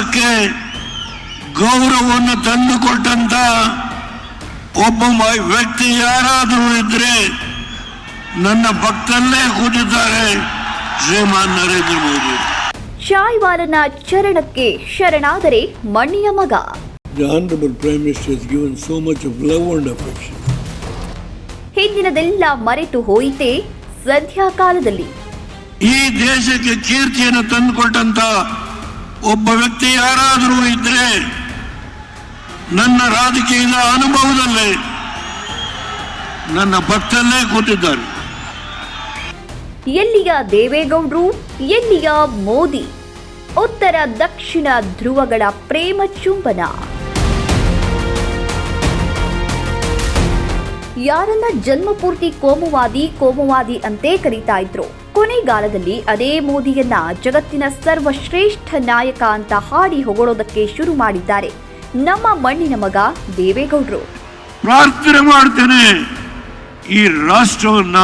ಇತಿಹಾಸಕ್ಕೆ ಗೌರವವನ್ನು ತಂದುಕೊಟ್ಟಂತ ಒಬ್ಬ ಮ- ವ್ಯಕ್ತಿ ಯಾರಾದರೂ ಇದ್ರೆ ನನ್ನ ಭಕ್ತಲ್ಲೇ ಕೂತಿದ್ದಾರೆ ಶ್ರೀಮಾನ್ ನರೇಂದ್ರ ಮೋದಿ. ಶಾಯಿವಾಲನ ಚರಣಕ್ಕೆ ಶರಣಾದರೆ ಮಣ್ಣಿಯ ಮಗ. The Honorable Prime Minister has given so much of love and affection. ಹಿಂದಿನದೆಲ್ಲ ಮರೆತು ಹೋಯಿತೆ ಸಂಧ್ಯಾಕಾಲದಲ್ಲಿ ಈ ದೇಶಕ್ಕೆ ಕೀರ್ತಿಯನ್ನು ತಂದುಕೊಟ್ಟಂತ ಒಬ್ಬ ವ್ಯಕ್ತಿ ಯಾರಾದರೂ ಇದ್ರೆ ನನ್ನ ರಾಜಕೀಯದ ಅನುಭವದಲ್ಲೇ ನನ್ನ ಭಕ್ತಲ್ಲೇ ಕೂತಿದ್ದಾರೆ. ಎಲ್ಲಿಯ ದೇವೇಗೌಡರು, ಎಲ್ಲಿಯ ಮೋದಿ? ಉತ್ತರ ದಕ್ಷಿಣ ಧ್ರುವಗಳ ಪ್ರೇಮ ಚುಂಬನ. ಯಾರನ್ನ ಜನ್ಮಪೂರ್ತಿ ಕೋಮುವಾದಿ ಕೋಮುವಾದಿ ಅಂತೇ ಕರೀತಾ ಇದ್ರು? ಕೊನೆಗಾಲದಲ್ಲಿ ಅದೇ ಮೋದಿಯನ್ನ ಜಗತ್ತಿನ ಸರ್ವಶ್ರೇಷ್ಠ ನಾಯಕ ಅಂತ ಹಾಡಿ ಹೊಗಳೋದಕ್ಕೆ ಶುರು ಮಾಡಿದ್ದಾರೆ. ನಮ್ಮ ಮಣ್ಣಿನ ಮಗ ದೇವೇಗೌಡ್ರು. ಪ್ರಾರ್ಥನೆ ಮಾಡ್ತೇನೆ. ಈ ರಾಷ್ಟ್ರವನ್ನ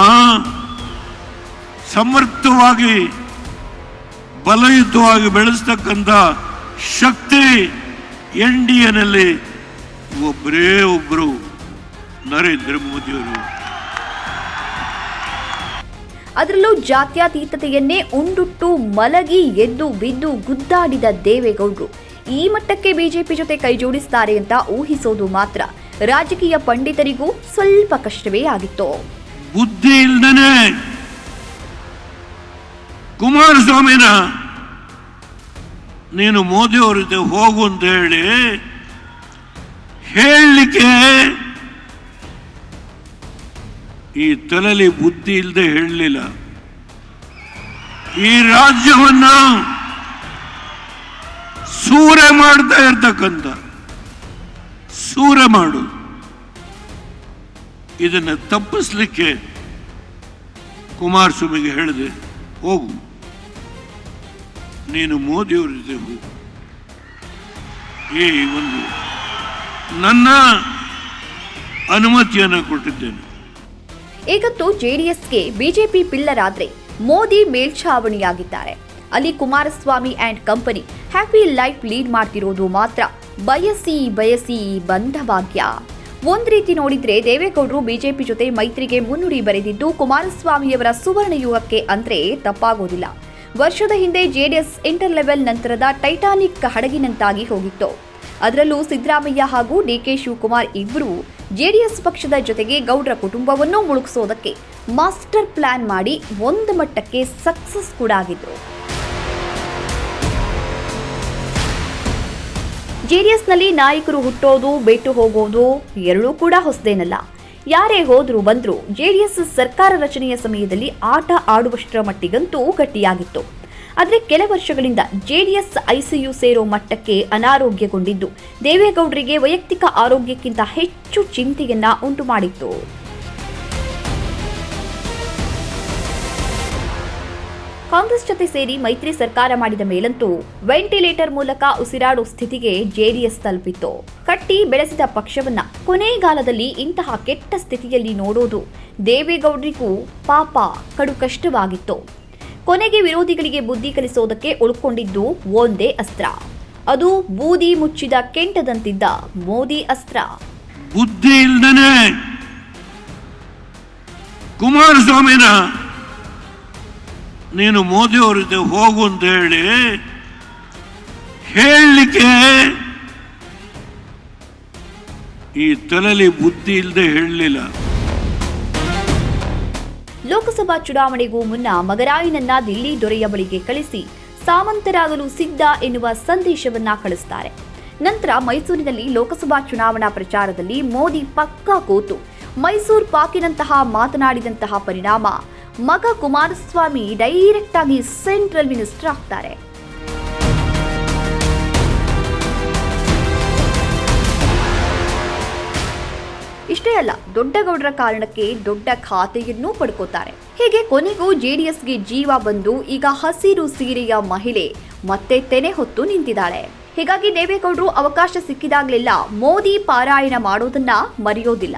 ಸಮರ್ಥವಾಗಿ, ಬಲಯುತವಾಗಿ ಬೆಳೆಸ್ತಕ್ಕಂಥ ಶಕ್ತಿ ಎನ್ ಡಿ ಎನಲ್ಲಿ ಒಬ್ಬರೇ ಒಬ್ಬರು ನರೇಂದ್ರ ಮೋದಿಯವರು. ಅದರಲ್ಲೂ ಜಾತ್ಯತೀತತೆಯನ್ನೇ ಉಂಡುಟ್ಟು ಮಲಗಿ ಎದ್ದು ಬಿದ್ದು ಗುದ್ದಾಡಿದ ದೇವೇಗೌಡರು. ಈ ಮಟ್ಟಕ್ಕೆ ಬಿಜೆಪಿ ಜೊತೆ ಕೈಜೋಡಿಸ್ತಾರೆ ಅಂತ ಊಹಿಸೋದು ಮಾತ್ರ. ರಾಜಕೀಯ ಪಂಡಿತರಿಗೂ ಸ್ವಲ್ಪ ಕಷ್ಟವೇ ಆಗಿತ್ತು. ಬುದ್ಧಿ ಇಲ್ಲದೇ ಕುಮಾರಸ್ವಾಮಿನ ನೀನು ಮೋದಿ ಅವರ ಜೊತೆ ಹೋಗು ಅಂತ ಹೇಳಿ ಹೇಳಲಿಕ್ಕೆ ಈ ತಲೆಯಲ್ಲಿ ಬುದ್ಧಿ ಇಲ್ಲದೆ ಹೇಳಲಿಲ್ಲ. ಈ ರಾಜ್ಯವನ್ನು ಸೂರೆ ಮಾಡ್ತಾ ಇರ್ತಕ್ಕಂಥ, ಸೂರೆ ಮಾಡು. ಇದನ್ನ ತಪ್ಪಿಸ್ಲಿಕ್ಕೆ ಕುಮಾರಸ್ವಾಮಿಗೆ ಹೇಳಿದೆ, ಹೋಗು. ನೀನು ಮೋದಿಯವ್ರ ಜೊತೆ ಹೋಗು. ಈ ಒಂದು ನನ್ನ ಅನುಮತಿಯನ್ನು ಕೊಟ್ಟಿದ್ದೇನೆ. ಈಗಂತೂ ಜೆಡಿಎಸ್ಗೆ ಬಿಜೆಪಿ ಪಿಲ್ಲರ್ ಮೋದಿ ಮೇಲ್ಛಾವಣಿಯಾಗಿದ್ದಾರೆ. ಅಲ್ಲಿ Kumaraswamy and company happy life lead ಮಾಡ್ತಿರೋದು ಮಾತ್ರ ಬಯಸಿ ಬಯಸಿ ಬಂಧ ಭಾಗ್ಯ. ಒಂದ್ ರೀತಿ ನೋಡಿದ್ರೆ ದೇವೇಗೌಡರು ಬಿಜೆಪಿ ಜೊತೆ ಮೈತ್ರಿಗೆ ಮುನ್ನುಡಿ ಬರೆದಿದ್ದು ಕುಮಾರಸ್ವಾಮಿಯವರ ಸುವರ್ಣ ಯುಗಕ್ಕೆ ಅಂದ್ರೆ ತಪ್ಪಾಗೋದಿಲ್ಲ. ವರ್ಷದ ಹಿಂದೆ ಜೆಡಿಎಸ್ ಇಂಟರ್ ಲೆವೆಲ್ ನಂತರದ ಟೈಟಾನಿಕ್ ಹಡಗಿನಂತಾಗಿ ಹೋಗಿತ್ತು. ಅದರಲ್ಲೂ ಸಿದ್ದರಾಮಯ್ಯ ಹಾಗೂ ಡಿಕೆ ಶಿವಕುಮಾರ್ ಇಬ್ಬರು ಜೆಡಿಎಸ್ ಪಕ್ಷದ ಜೊತೆಗೆ ಗೌಡ್ರ ಕುಟುಂಬವನ್ನು ಮುಳುಗಿಸೋದಕ್ಕೆ ಮಾಸ್ಟರ್ ಪ್ಲಾನ್ ಮಾಡಿ ಒಂದು ಮಟ್ಟಕ್ಕೆ ಸಕ್ಸಸ್ ಕೂಡ ಆಗಿದ್ರು. ಜೆಡಿಎಸ್ನಲ್ಲಿ ನಾಯಕರು ಹುಟ್ಟೋದು ಬಿಟ್ಟು ಹೋಗೋದು ಎರಡೂ ಕೂಡ ಹೊಸದೇನಲ್ಲ. ಯಾರೇ ಹೋದರೂ ಬಂದರೂ ಜೆಡಿಎಸ್ ಸರ್ಕಾರ ರಚನೆಯ ಸಮಯದಲ್ಲಿ ಆಟ ಆಡುವಷ್ಟರ ಮಟ್ಟಿಗಂತೂ ಗಟ್ಟಿಯಾಗಿತ್ತು. ಆದರೆ ಕೆಲ ವರ್ಷಗಳಿಂದ ಜೆಡಿಎಸ್ ಐಸಿಯು ಸೇರೋ ಮಟ್ಟಕ್ಕೆ ಅನಾರೋಗ್ಯಗೊಂಡಿದ್ದು. ದೇವೇಗೌಡರಿಗೆ ವೈಯಕ್ತಿಕ ಆರೋಗ್ಯಕ್ಕಿಂತ ಹೆಚ್ಚು ಚಿಂತೆಯನ್ನ ಉಂಟು ಮಾಡಿತ್ತು ಕಾಂಗ್ರೆಸ್ ಜೊತೆ ಸೇರಿ ಮೈತ್ರಿ ಸರ್ಕಾರ ಮಾಡಿದ ಮೇಲಂತೂ ವೆಂಟಿಲೇಟರ್ ಮೂಲಕ ಉಸಿರಾಡೋ ಸ್ಥಿತಿಗೆ ಜೆಡಿಎಸ್ ತಲುಪಿತ್ತು. ಕಟ್ಟಿ ಬೆಳೆಸಿದ ಪಕ್ಷವನ್ನ ಕೊನೆಗಾಲದಲ್ಲಿ ಇಂತಹ ಕೆಟ್ಟ ಸ್ಥಿತಿಯಲ್ಲಿ ನೋಡೋದು ದೇವೇಗೌಡರಿಗೂ ಪಾಪ ಕಡು ಕಷ್ಟವಾಗಿತ್ತು. ಕೊನೆಗೆ ವಿರೋಧಿಗಳಿಗೆ ಬುದ್ಧಿ ಕಲಿಸೋದಕ್ಕೆ ಉಳ್ಕೊಂಡಿದ್ದು ಒಂದೇ ಅಸ್ತ್ರ. ಅದು ಬೂದಿ ಮುಚ್ಚಿದ ಕೆಂಟದಂತಿದ್ದ ಮೋದಿ ಅಸ್ತ್ರ. ಬುದ್ಧಿ ಇಲ್ದೇನೆ ಕುಮಾರಸ್ವಾಮಿನ ನೀನು ಮೋದಿ ಜೊತೆ ಹೋಗು ಅಂತ ಹೇಳಿ ಹೇಳಲಿಕ್ಕೆ ಈ ತಲೆಯಲ್ಲಿ ಬುದ್ಧಿ ಇಲ್ಲದೆ ಹೇಳಲಿಲ್ಲ. ಲೋಕಸಭಾ ಚುನಾವಣೆಗೂ ಮುನ್ನ ಮಗರಾಯನನ್ನ ದಿಲ್ಲಿ ದೊರೆಯ ಬಳಿಗೆ ಕಳಿಸಿ ಸಾಮಂತರಾಗಲು ಸಿದ್ಧ ಎನ್ನುವ ಸಂದೇಶವನ್ನ ಕಳಿಸ್ತಾರೆ. ನಂತರ ಮೈಸೂರಿನಲ್ಲಿ ಲೋಕಸಭಾ ಚುನಾವಣಾ ಪ್ರಚಾರದಲ್ಲಿ ಮೋದಿ ಪಕ್ಕಾ ಕೂತು ಮೈಸೂರು ಪಾಕಿನಂತಹ ಮಾತನಾಡಿದಂತಹ ಪರಿಣಾಮ ಮಗ ಕುಮಾರಸ್ವಾಮಿ ಡೈರೆಕ್ಟ್ ಆಗಿ ಸೆಂಟ್ರಲ್ ಮಿನಿಸ್ಟರ್ ಆಗ್ತಾರೆ. ಇಷ್ಟೇ ಅಲ್ಲ ದೊಡ್ಡಗೌಡರ ಕಾರಣಕ್ಕೆ ದೊಡ್ಡ ಖಾತೆಯನ್ನೂ ಪಡ್ಕೋತಾರೆ. ಹೀಗೆ ಕೊನೆಗೂ ಜೆಡಿಎಸ್ಗೆ ಜೀವ ಬಂದು ಈಗ ಹಸಿರು ಸೀರೆಯ ಮಹಿಳೆ ಮತ್ತೆ ತೆನೆ ಹೊತ್ತು ನಿಂತಿದ್ದಾಳೆ. ಹೀಗಾಗಿ ದೇವೇಗೌಡರು ಅವಕಾಶ ಸಿಕ್ಕಿದಾಗಲೆಲ್ಲ ಮೋದಿ ಪಾರಾಯಣ ಮಾಡೋದನ್ನ ಮರೆಯೋದಿಲ್ಲ.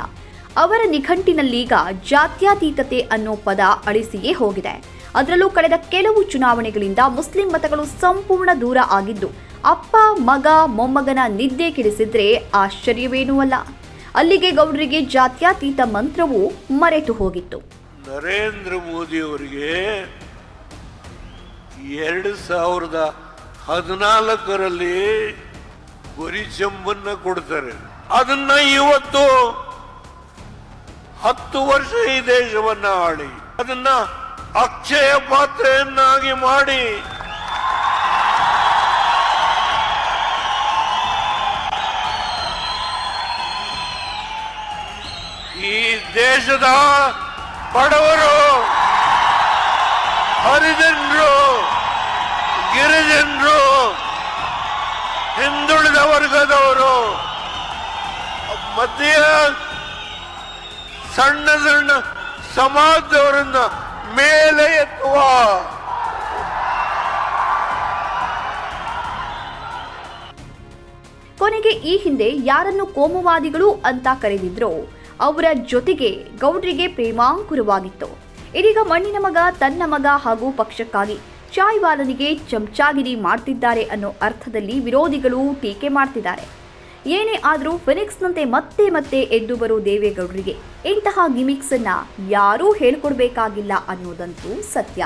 ಅವರ ನಿಘಂಟಿನಲ್ಲೀಗ ಜಾತ್ಯತೀತತೆ ಅನ್ನೋ ಪದ ಅಳಿಸಿಯೇ ಹೋಗಿದೆ. ಅದರಲ್ಲೂ ಕಳೆದ ಕೆಲವು ಚುನಾವಣೆಗಳಿಂದ ಮುಸ್ಲಿಂ ಮತಗಳು ಸಂಪೂರ್ಣ ದೂರ ಆಗಿದ್ದು, ಅಪ್ಪ, ಮಗ, ಮೊಮ್ಮಗನ ನಿದ್ದೆ ಕೆಡಿಸಿದ್ರೆ ಆಶ್ಚರ್ಯವೇನೂ ಅಲ್ಲ. ಅಲ್ಲಿಗೆ ಗೌಡರಿಗೆ ಜಾತ್ಯಾತೀತ ಮಂತ್ರವು ಮರೆತು ಹೋಗಿತ್ತು. ನರೇಂದ್ರ ಮೋದಿ ಅವರಿಗೆ ಎರಡು ಸಾವಿರದ ಹದಿನಾಲ್ಕರಲ್ಲಿ ಗುರಿ ಚೆಂಬನ್ನ ಕೊಡ್ತಾರೆ. ಅದನ್ನ ಇವತ್ತು ಹತ್ತು ವರ್ಷ ಈ ದೇಶವನ್ನ ಆಳಿ. ಅದನ್ನ ಅಕ್ಷಯ ಪಾತ್ರೆಯನ್ನಾಗಿ ಮಾಡಿ ದೇಶದ ಬಡವರು, ಹರಿಜನರು, ಗಿರಿಜನರು, ಹಿಂದುಳಿದ ವರ್ಗದವರು, ಮಧ್ಯ ಸಣ್ಣ ಸಣ್ಣ ಸಮಾಜದವರನ್ನ ಮೇಲೆ ಎತ್ತುವ ಕೊನೆಗೆ ಈ ಹಿಂದೆ ಯಾರನ್ನು ಕೋಮುವಾದಿಗಳು ಅಂತ ಕರೆದಿದ್ರೋ ಅವರ ಜೊತೆಗೆ ಗೌಡ್ರಿಗೆ ಪ್ರೇಮಾಂಕುರವಾಗಿತ್ತು. ಇದೀಗ ಮಣ್ಣಿನ ಮಗ, ತನ್ನ ಮಗ ಹಾಗೂ ಪಕ್ಷಕ್ಕಾಗಿ ಚಾಯ್ವಾಲನಿಗೆ ಚಮಚಾಗಿರಿ ಮಾಡ್ತಿದ್ದಾರೆ ಅನ್ನೋ ಅರ್ಥದಲ್ಲಿ ವಿರೋಧಿಗಳು ಟೀಕೆ ಮಾಡ್ತಿದ್ದಾರೆ. ಏನೇ ಆದರೂ ಫಿನಿಕ್ಸ್ನಂತೆ ಮತ್ತೆ ಮತ್ತೆ ಎದ್ದು ಬರೋ ದೇವೇಗೌಡರಿಗೆ ಇಂತಹ ಗಿಮಿಕ್ಸನ್ನು ಯಾರೂ ಹೇಳ್ಕೊಡ್ಬೇಕಾಗಿಲ್ಲ ಅನ್ನೋದಂತೂ ಸತ್ಯ.